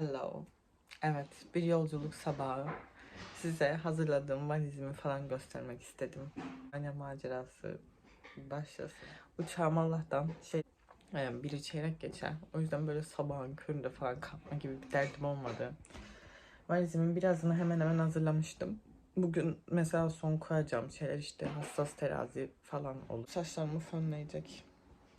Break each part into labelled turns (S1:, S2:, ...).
S1: Hello. Evet, bir yolculuk sabahı. Size hazırladığım valizimi falan göstermek istedim. Anne macerası başlasın. Uçağım Allah'tan şey e, biri çeyrek geçer. O yüzden böyle sabahın köründe falan kalkma gibi bir derdim olmadı. Valizimin birazını hemen hemen hazırlamıştım. Bugün mesela son koyacağım şeyler işte hassas terazi falan olur. Saçlarımı fönleyecek.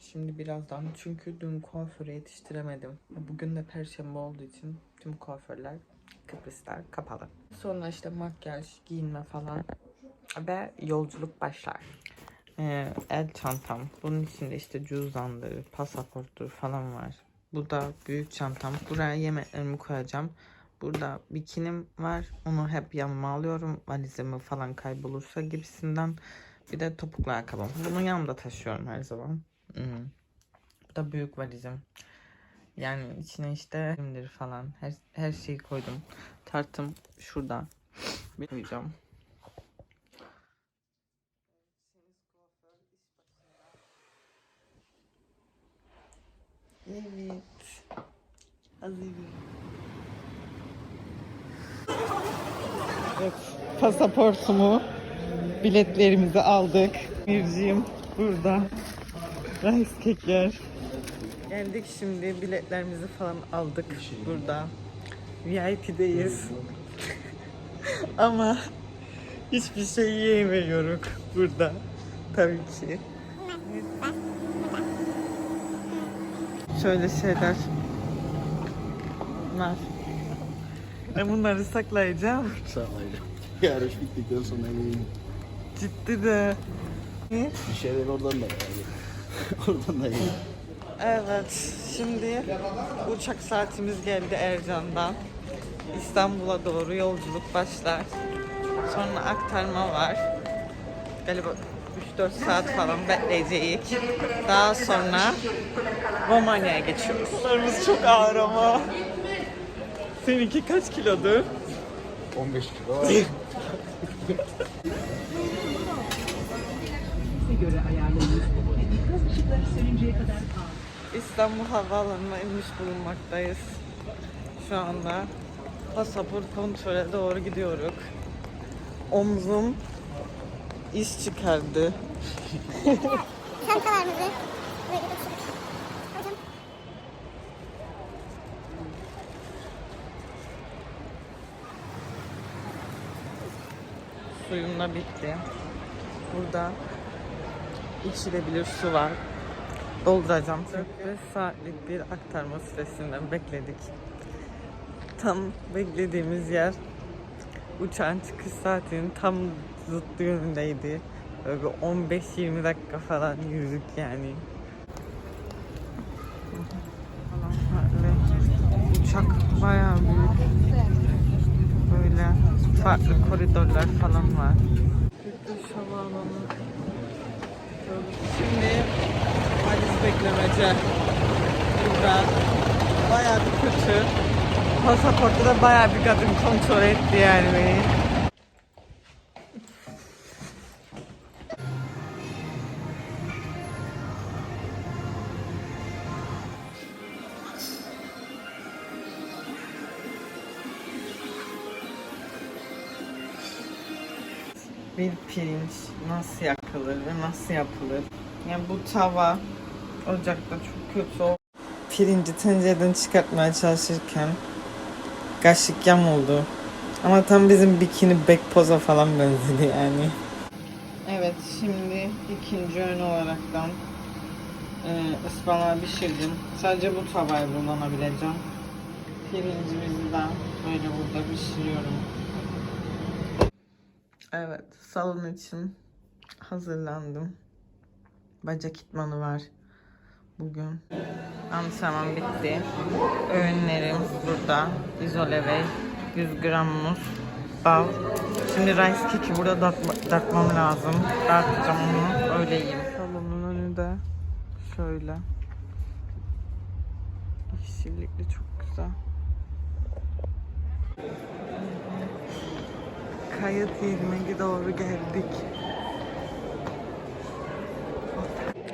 S1: Şimdi birazdan çünkü dün kuaföre yetiştiremedim. Bugün de perşembe olduğu için tüm kuaförler Kıbrıslar kapalı. Sonra işte makyaj, giyinme falan ve yolculuk başlar. Ee, el çantam. Bunun içinde işte cüzdandır, pasaporttur falan var. Bu da büyük çantam. Buraya yemeklerimi koyacağım. Burada bikinim var. Onu hep yanıma alıyorum. Valizimi falan kaybolursa gibisinden. Bir de topuklu ayakkabım. Bunu yanımda taşıyorum her zaman. Hmm. Bu da büyük valizim. Yani içine işte kimdir falan her, her şeyi koydum. Tartım şurada. Bir koyacağım. Evet. Hazırım. Evet, pasaportumu, biletlerimizi aldık. Mirciğim burada. Rice kekler. Geldik şimdi biletlerimizi falan aldık burada. VIP'deyiz. Ama hiçbir şey yiyemiyoruz burada. Tabii ki. Şöyle şeyler var. Ben bunları saklayacağım.
S2: Sağlayacağım. Yarış bittikten sonra eminim.
S1: Ciddi de. Ne?
S2: Bir şeyler oradan da yani. oradan da yani.
S1: Evet, şimdi uçak saatimiz geldi Ercan'dan. İstanbul'a doğru yolculuk başlar. Sonra aktarma var. Galiba 3-4 saat falan bekleyeceğiz. Daha sonra Romanya'ya geçiyoruz. Bunlarımız çok ağır ama. Seninki kaç kilodur?
S2: 15 kilo.
S3: göre ayarlanır. Işıkları sönünceye kadar kal.
S1: İstanbul Havaalanı'na inmiş bulunmaktayız. Şu anda pasaport kontrole doğru gidiyoruz. Omzum iş çıkardı.
S4: çantalarımızı böyle
S1: Suyum da bitti. Burada içilebilir su var. Dolduracağım. 45 saatlik bir aktarma süresinden bekledik. Tam beklediğimiz yer uçağın çıkış saatinin tam zıttı yönündeydi. Böyle bir 15-20 dakika falan yürüdük yani. Uçak bayağı büyük. Böyle farklı koridorlar falan var. Şimdi valiz beklemece. Burada bayağı bir kötü. Pasaportta da bayağı bir kadın kontrol etti yani beni. bir pirinç nasıl yakılır ve nasıl yapılır? Yani bu tava ocakta çok kötü o. Pirinci tencereden çıkartmaya çalışırken kaşık yam oldu. Ama tam bizim bikini back poza falan benzedi yani. Evet şimdi ikinci öğün olaraktan e, ıspanağı pişirdim. Sadece bu tavayı kullanabileceğim. Pirincimizi de böyle burada pişiriyorum. Evet, salon için hazırlandım. Bacak itmanı var bugün. Antrenman bitti. Öğünlerim burada. İzole ve 100 gram muz, bal. Şimdi rice cake'i burada dağıtma, dağıtmam lazım. Dağıtacağım onu, öyle yiyeyim. Salonun önü de şöyle. Yeşillikli çok güzel. Kayıt yerine doğru geldik.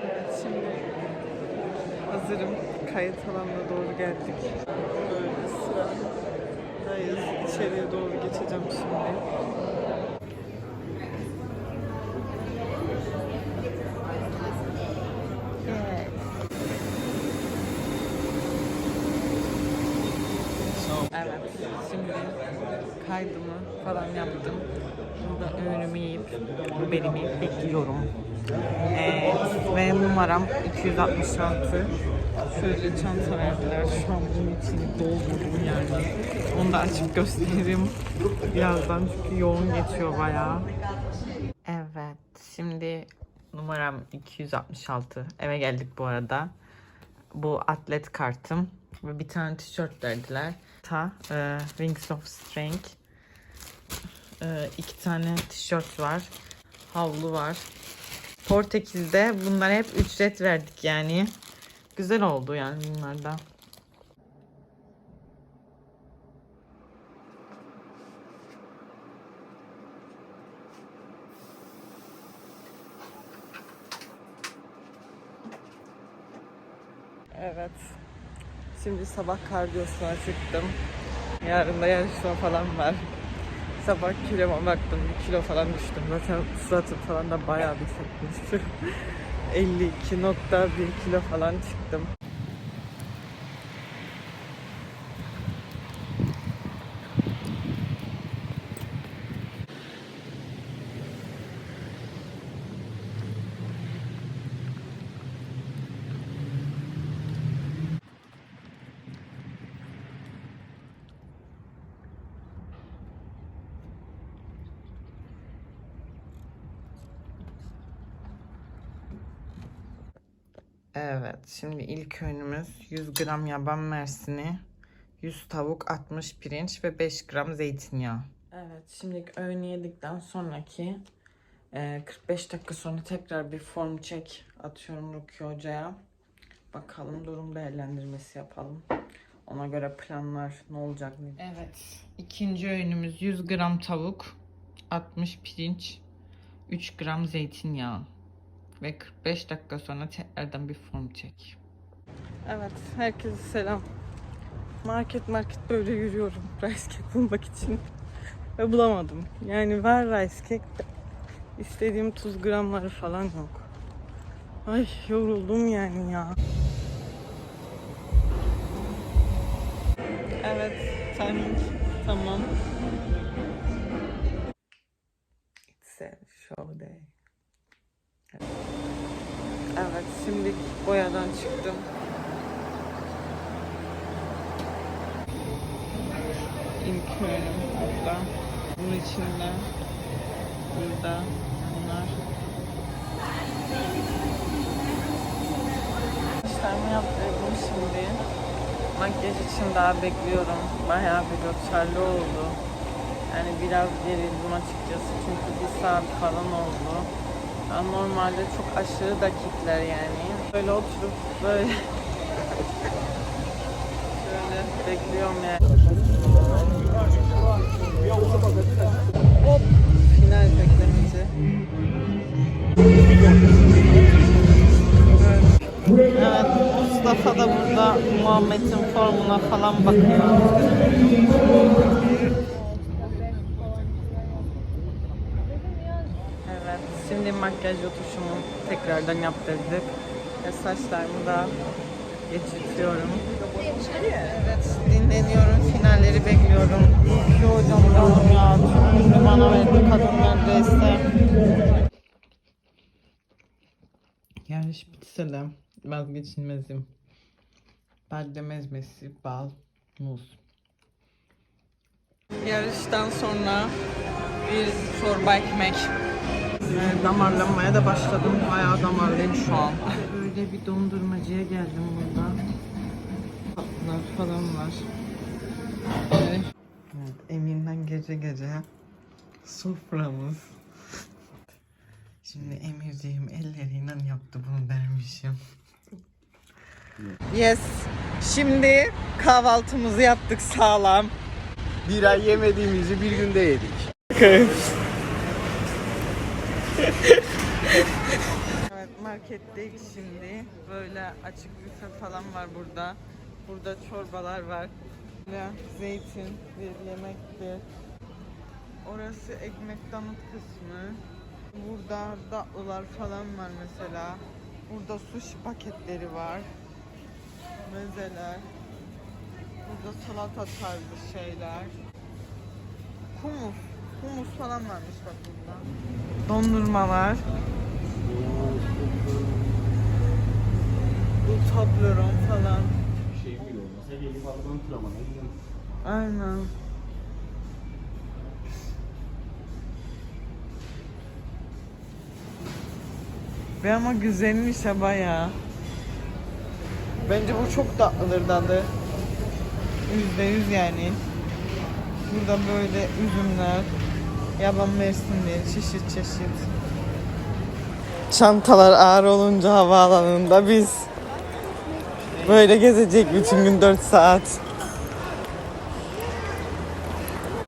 S1: Evet, şimdi hazırım. Kayıt alanına doğru geldik. Böyle sıradayız. İçeriye doğru geçeceğim şimdi. Evet, şimdi kaydımı falan yaptım. Burada öğünümü yiyip Uber'imi bekliyorum. Ee, ve numaram 266. Şöyle çanta verdiler. Şu an bunun içini doldurdum yani. Onu da açıp gösteririm birazdan çünkü yoğun geçiyor bayağı. Evet, şimdi numaram 266. Eve geldik bu arada. Bu atlet kartım ve bir tane tişört verdiler. Ta e, Wings of Strength. E, iki tane tişört var. Havlu var. Portekiz'de bunlar hep ücret verdik yani. Güzel oldu yani bunlardan. Evet. Şimdi sabah kardiyosuna çıktım. Yarın da yarışma falan var. Sabah kiloma baktım. Bir kilo falan düştüm. Zaten suratım falan da bayağı bir çekmişti. 52.1 kilo falan çıktım. Evet, şimdi ilk öğünümüz 100 gram yaban mersini, 100 tavuk, 60 pirinç ve 5 gram zeytinyağı. Evet, şimdi öğünü yedikten sonraki e, 45 dakika sonra tekrar bir form check atıyorum Rukiye Hoca'ya. Bakalım durum değerlendirmesi yapalım. Ona göre planlar ne olacak? Evet, ikinci öğünümüz 100 gram tavuk, 60 pirinç, 3 gram zeytinyağı. Ve 45 dakika sonra tekrardan bir form çek. Evet, herkese selam. Market market böyle yürüyorum rice cake bulmak için. Ve bulamadım. Yani var rice cake istediğim tuz gramları falan yok. Ay yoruldum yani ya. Evet, timing tamam. It's a show day. Evet, şimdi boyadan çıktım. İlk öğünüm burada. Bunun içinde burada bunlar. İşlerimi yaptırdım şimdi. Makyaj için daha bekliyorum. Bayağı bir rötarlı oldu. Yani biraz gerildim açıkçası çünkü bir saat falan oldu. Normalde çok aşırı dakikler yani. Böyle oturup böyle şöyle bekliyorum yani. Hop final beklemesi. Evet. evet Mustafa da burada Muhammed'in formuna falan bakıyor. Evet, şimdi makyaj oturuşumu tekrardan yaptırdık. Ve saçlarımı da geçirtiyorum. Evet, dinleniyorum. Finalleri bekliyorum. Ki hocam canım ya. Tüm bana verdi kadın neredeyse. Yarış bitse de vazgeçilmezim. Badem ezmesi, bal, muz. Yarıştan sonra bir çorba ekmek. Ee, damarlanmaya da başladım. Bayağı damarlıyım şu an. Böyle bir dondurmacıya geldim burada. Tatlılar falan var. Evet. evet Emin'den gece gece soframız. Şimdi Emirciğim elleriyle yaptı bunu dermişim. Yes. Şimdi kahvaltımızı yaptık sağlam.
S2: Bir ay yemediğimizi bir günde yedik.
S1: Marketteyiz şimdi. Böyle açık büfe falan var burada. Burada çorbalar var. Böyle zeytin, bir yemektir. Orası ekmek damıt kısmı. Burada tatlılar falan var mesela. Burada sushi paketleri var. Mezeler. Burada salata tarzı şeyler. Humus. Humus falan varmış bak burada. Dondurmalar. Bu Toblerone falan.
S2: Şey mi olmasa gelip aradan tramana gidelim.
S1: Aynen. Ve ama güzelmiş ha bayağı. Bence bu çok tatlıdır tadı. Yüzde yüz yani. Burada böyle üzümler, yaban mersinleri, çeşit çeşit. Çantalar ağır olunca havaalanında biz böyle gezecek bütün gün 4 saat.